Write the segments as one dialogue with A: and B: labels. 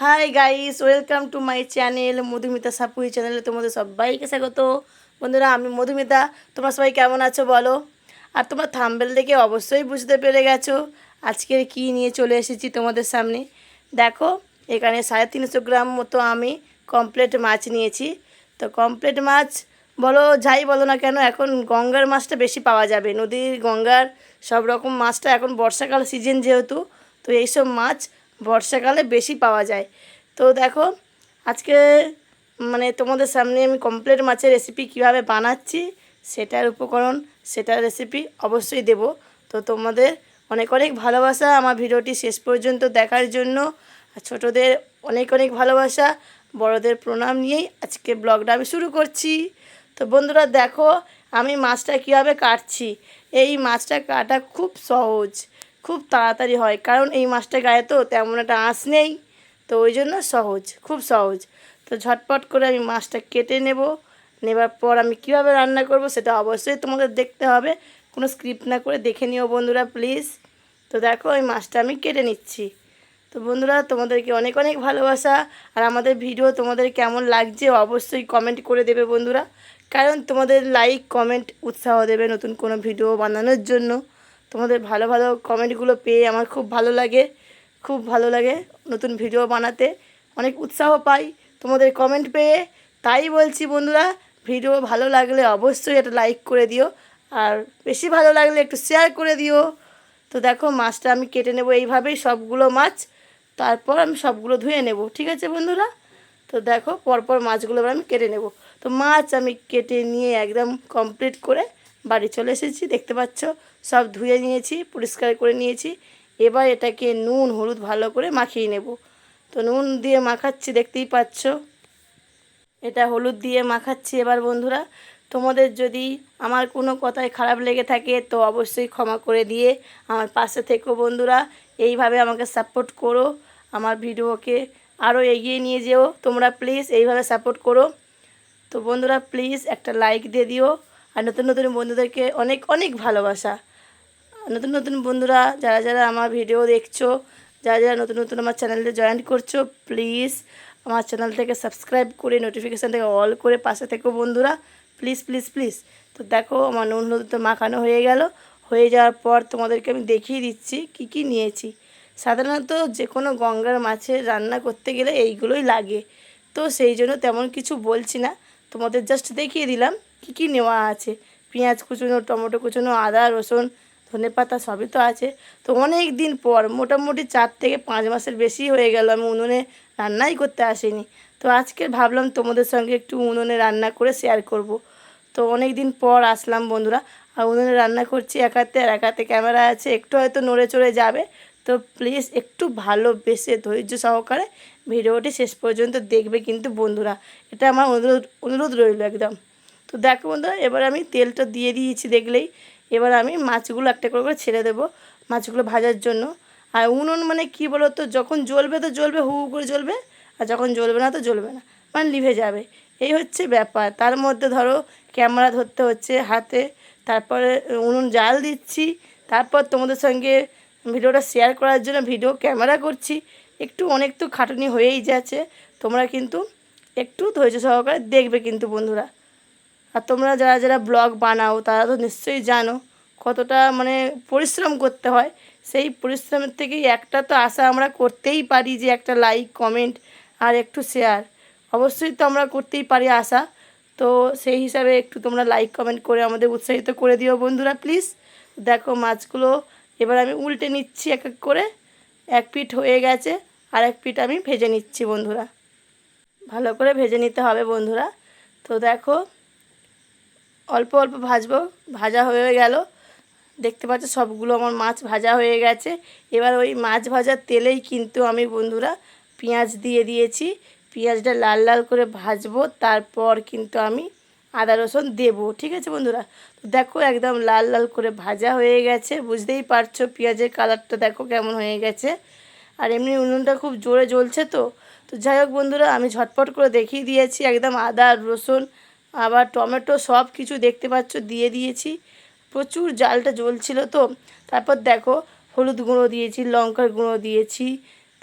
A: Hi guys welcome to my channel Madhumita Sapui চ্যানেলে তোমাদের সবাইকে স্বাগত। বন্ধুরা, আমি মধুমিতা। তোমরা সবাই কেমন আছো বলো? আর তোমরা থাম্বেল দেখে অবশ্যই বুঝতে পেরে গেছো আজকের কি নিয়ে চলে এসেছি তোমাদের সামনে। দেখো, এখানে সাড়ে তিনশো গ্রাম মতো আমি কমপ্লেট মাছ নিয়েছি। তো কমপ্লেট মাছ বলো, যাই বলো না কেন, এখন গঙ্গার মাছটা বেশি পাওয়া যাবে। নদীর গঙ্গার সব রকম মাছটা এখন বর্ষাকাল সিজন যেহেতু, তো এইসব মাছ বর্ষাকালে বেশি পাওয়া যায়। তো দেখো, আজকে মানে তোমাদের সামনে আমি কমপ্লেট মাছের রেসিপি কীভাবে বানাচ্ছি, সেটার উপকরণ, সেটার রেসিপি অবশ্যই দেব। তো তোমাদের অনেক অনেক ভালোবাসা আমার ভিডিওটি শেষ পর্যন্ত দেখার জন্য। ছোটোদের অনেক অনেক ভালোবাসা, বড়দের প্রণাম নিয়েই আজকে ব্লগটা আমি শুরু করছি। তো বন্ধুরা দেখো, আমি মাছটা কীভাবে কাটছি? এই মাছটা কাটা খুব সহজ। খুব তাড়াতাড়ি হয়, কারণ এই মাছটা গায়ে তো তেমন একটা আঁশ নেই, তো ওই জন্য সহজ, খুব সহজ। তো ঝটপট করে আমি মাছটা কেটে নেব, নেবার পর আমি কীভাবে রান্না করব সেটা অবশ্যই তোমাদের দেখতে হবে, কোনো স্ক্রিপ্ট না করে দেখে নিও বন্ধুরা, প্লিজ। তো দেখো ওই মাছটা আমি কেটে নিচ্ছি। তো বন্ধুরা, তোমাদেরকে অনেক অনেক ভালোবাসা, আর আমাদের ভিডিও তোমাদের কেমন লাগছে অবশ্যই কমেন্ট করে দেবে বন্ধুরা, কারণ তোমাদের লাইক, কমেন্ট, উৎসাহ দেবে নতুন কোনো ভিডিও বানানোর জন্য। তোমাদের ভালো ভালো কমেন্টগুলো পেয়ে আমার খুব ভালো লাগে, খুব ভালো লাগে নতুন ভিডিও বানাতে। অনেক উৎসাহ পাই তোমাদের কমেন্ট পেয়ে। তাই বলছি বন্ধুরা, ভিডিও ভালো লাগলে অবশ্যই একটা লাইক করে দিও, আর বেশি ভালো লাগলে একটু শেয়ার করে দিও। তো দেখো, মাছটা আমি কেটে নেব এইভাবেই সবগুলো মাছ, তারপর আমি সবগুলো ধুয়ে নেব, ঠিক আছে বন্ধুরা? তো দেখো, পরপর মাছগুলো আমি কেটে নেব। তো মাছ আমি কেটে নিয়ে একদম কমপ্লিট করে বাড়ি চলে এসেছি, দেখতে পাচ্ছ? সব ধুয়ে নিয়েছি, পরিষ্কার করে নিয়েছি। এবার এটাকে নুন, হলুদ ভালো করে মাখিয়ে নেব। তো নুন দিয়ে মাখাচ্ছি, দেখতেই পাচ্ছ? এটা হলুদ দিয়ে মাখাচ্ছি এবার বন্ধুরা। তোমাদের যদি আমার কোনো কথায় খারাপ লেগে থাকে, তো অবশ্যই ক্ষমা করে দিয়ে আমার পাশে থেকো বন্ধুরা। এইভাবে আমাকে সাপোর্ট করো, আমার ভিডিওকে আরও এগিয়ে নিয়ে যেও। তোমরা প্লিজ এইভাবে সাপোর্ট করো। তো বন্ধুরা, প্লিজ একটা লাইক দিয়ে দিও। আর নতুন নতুন বন্ধুদেরকে অনেক অনেক ভালোবাসা। নতুন নতুন বন্ধুরা, যারা যারা আমার ভিডিও দেখছ, যারা যারা নতুন নতুন আমার চ্যানেলে জয়েন করছ, প্লিজ আমার চ্যানেলটাকে সাবস্ক্রাইব করে, নোটিফিকেশানটাকে অল করে পাশে থেকো বন্ধুরা। Please please please. তো দেখো, আমার নুন হলুদ তো মাখানো হয়ে গেল। হয়ে যাওয়ার পর তোমাদেরকে আমি দেখিয়ে দিচ্ছি কি কি নিয়েছি। সাধারণত যে কোনো গঙ্গার মাছের রান্না করতে গেলে এইগুলোই লাগে। তো সেই জন্য তেমন কিছু বলছি না। তোমাদের জাস্ট দেখিয়ে দিলাম। কি কি নেওয়া আছে? পেঁয়াজ কুচুনো, টমেটো কুচুনো, আদা, রসুন, ধনে পাতা সবই তো আছে। তো অনেক দিন পর, মোটামুটি চার থেকে পাঁচ মাসের বেশি হয়ে গেল, আমি উনুনে রান্নাই করতে আসিনি। তো আজকে ভাবলাম তোমাদের সঙ্গে একটু উনুনে রান্না করে শেয়ার করব। তো অনেক দিন পর আসলাম বন্ধুরা, আর উনুনে রান্না করছি এক হাতে আর এক হাতে ক্যামেরা আছে, একটু হয়তো নড়ে চড়ে যাবে। তো প্লিজ একটু ভালোবেসে ধৈর্য সহকারে ভিডিওটি শেষ পর্যন্ত দেখবে কিন্তু বন্ধুরা, এটা আমার অনুরোধ অনুরোধ রইল একদম। তো দেখো বন্ধুরা, এবার আমি তেলটা দিয়ে দিয়েছি দেখলেই। এবার আমি মাছগুলো একটা করে করে ছেড়ে দেবো মাছগুলো ভাজার জন্য। আর উনুন মানে কি বলো তো যখন জ্বলবে তো জ্বলবে, হু করে জ্বলবে, আর যখন জ্বলবে না তো জ্বলবে না। মানে লিভে যাবে। এই হচ্ছে ব্যাপার। তার মধ্যে ধরো ক্যামেরা ধরতে হচ্ছে হাতে, তারপরে উনুন জাল দিচ্ছি, তারপর তোমাদের সঙ্গে ভিডিওটা শেয়ার করার জন্য ভিডিও ক্যামেরা করছি। একটু অনেক তো খাটুনি হয়েই যাচ্ছে। তোমরা কিন্তু একটু ধৈর্য সহকারে দেখবে কিন্তু বন্ধুরা। আর তোমরা যারা যারা ব্লগ বানাও, তারা তো নিশ্চয়ই জানো কতটা মানে পরিশ্রম করতে হয়। সেই পরিশ্রমের থেকেই একটা তো আশা আমরা করতেই পারি যে একটা লাইক কমেন্ট আর একটু শেয়ার অবশ্যই তো আমরা করতেই পারি আশা। তো সেই হিসাবে একটু তোমরা লাইক কমেন্ট করে আমাদের উৎসাহিত করে দিও বন্ধুরা প্লিজ দেখো মাছগুলো এবার আমি উল্টে নিচ্ছি এক এক করে। এক পিঠ হয়ে গেছে আর এক পিঠ আমি ভেজে নিচ্ছি বন্ধুরা। ভালো করে ভেজে নিতে হবে বন্ধুরা। তো দেখো অল্প অল্প ভাজবো, ভাজা হয়ে গেল। দেখতে পাচ্ছ সবগুলো আমার মাছ ভাজা হয়ে গেছে। এবার ওই মাছ ভাজার তেলেই কিন্তু আমি বন্ধুরা পেঁয়াজ দিয়ে দিয়েছি। পেঁয়াজটা লাল লাল করে ভাজবো, তারপর কিন্তু আমি আদা রসুন দেবো। ঠিক আছে বন্ধুরা? দেখো একদম লাল লাল করে ভাজা হয়ে গেছে। বুঝতেই পারছ পেঁয়াজের কালারটা দেখো কেমন হয়ে গেছে। আর এমনি উনুনটা খুব জোরে জ্বলছে তো। তো যাই হোক বন্ধুরা, আমি ঝটপট করে দেখিয়ে দিয়েছি। একদম আদা রসুন আবার টমেটো সব কিছু দেখতে পাচ্ছ, দিয়ে দিয়েছি। প্রচুর জালটা জ্বলছিল তো। তারপর দেখো, হলুদ গুঁড়ো দিয়েছি, লঙ্কার গুঁড়ো দিয়েছি,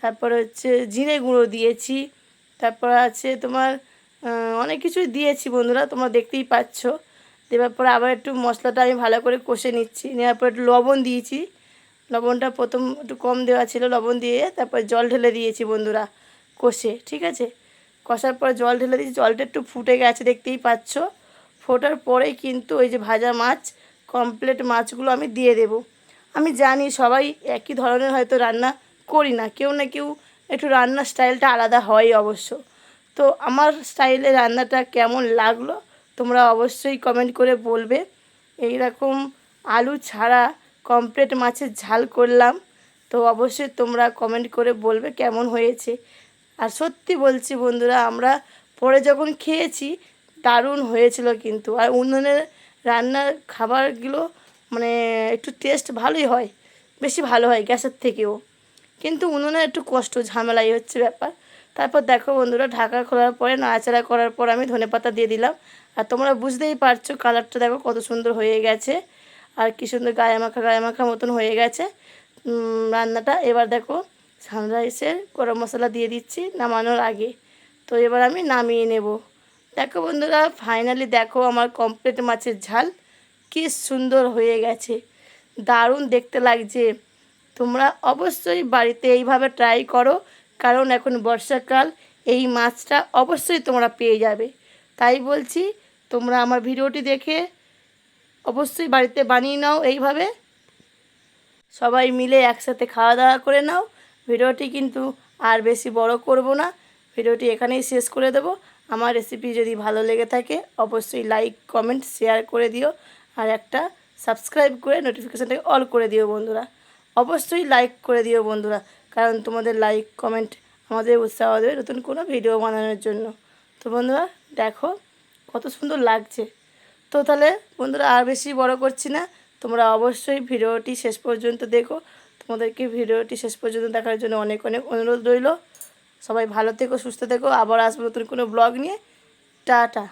A: তারপরে হচ্ছে জিরে গুঁড়ো দিয়েছি, তারপর আছে তোমার অনেক কিছুই দিয়েছি বন্ধুরা, তোমরা দেখতেই পাচ্ছ। দেওয়ার পরে আবার একটু মশলাটা আমি ভালো করে কষে নিচ্ছি। নেওয়ার পর একটু লবণ দিয়েছি। লবণটা প্রথম একটু কম দেওয়া ছিল, লবণ দিয়ে তারপর জল ঢেলে দিয়েছি বন্ধুরা, কষে, ঠিক আছে? কষার পরে জল ঢেলে দিয়েছি। জলটা একটু ফুটে গেছে, দেখতেই পাচ্ছ। ফোটার পরেই কিন্তু ওই যে ভাজা মাছ কমপ্লিট মাছগুলো আমি দিয়ে দেব। আমি জানি সবাই একই ধরনের হয়তো রান্না করি না। কেউ না কেউ একটু রান্নার স্টাইলটা আলাদা হয় অবশ্য। তো আমার স্টাইলে রান্নাটা কেমন লাগল, তোমরা অবশ্যই কমেন্ট করে বলবে। এই রকম আলু ছাড়া কমপ্লিট মাছের ঝাল করলাম। তো অবশ্যই তোমরা কমেন্ট করে বলবে কেমন হয়েছে। আর সত্যি বলছি বন্ধুরা, আমরা পরে যখন খেয়েছি, দারুণ হয়েছিল কিন্তু। আর উনুনের রান্নার খাবারগুলো মানে একটু টেস্ট ভালোই হয়, বেশি ভালো হয় গ্যাসের থেকেও। কিন্তু উনুনে একটু কষ্ট, ঝামেলাই হচ্ছে ব্যাপার। তারপর দেখো বন্ধুরা, ঢাকা খোলার পরে, নাড়াচাড়া করার পর আমি ধনেপাতা দিয়ে দিলাম। আর তোমরা বুঝতেই পারছ, কালারটা দেখো কত সুন্দর হয়ে গেছে। আর কি সুন্দর গায়ে মাখা গায়ে মাখা মতন হয়ে গেছে। রান্নাটা। এবার দেখো সানরাইসের গরম মশলা দিয়ে দিচ্ছি নামানোর আগে। তো এবার আমি নামিয়ে নেব। দেখো বন্ধুরা ফাইনালি দেখো আমার কমপ্লিট মাছের ঝাল কি সুন্দর হয়ে গেছে। দারুণ দেখতে লাগছে। তোমরা অবশ্যই বাড়িতে এইভাবে ট্রাই করো, কারণ এখন বর্ষাকাল, এই মাছটা অবশ্যই তোমরা পেয়ে যাবে। তাই বলছি, তোমরা আমার ভিডিওটি দেখে অবশ্যই বাড়িতে বানিয়ে নাও এইভাবে। সবাই মিলে একসাথে খাওয়া দাওয়া করে নাও। ভিডিওটি কিন্তু আর বেশি বড় করব না। ভিডিওটি এখানেই শেষ করে দেব। আমার রেসিপি যদি ভালো লেগে থাকে, অবশ্যই লাইক কমেন্ট শেয়ার করে দিও। আর একটা সাবস্ক্রাইব করে নোটিফিকেশানটাকে অল করে দিও বন্ধুরা। অবশ্যই লাইক করে দিও বন্ধুরা, কারণ তোমাদের লাইক কমেন্ট আমাদের উৎসাহ দেবে নতুন কোনো ভিডিও বানানোর জন্য। তো বন্ধুরা, দেখো কত সুন্দর লাগছে। তো তাহলে বন্ধুরা আর বেশি বড় করছি না, তোমরা অবশ্যই ভিডিওটি শেষ পর্যন্ত দেখো। তোমাদেরকে ভিডিওটি শেষ পর্যন্ত দেখার জন্য অনেক অনেক অনুরোধ রইল। সবাই ভালো থেকো, সুস্থ থেকো। আবার আসব নতুন কোনো ব্লগ নিয়ে। টাটা।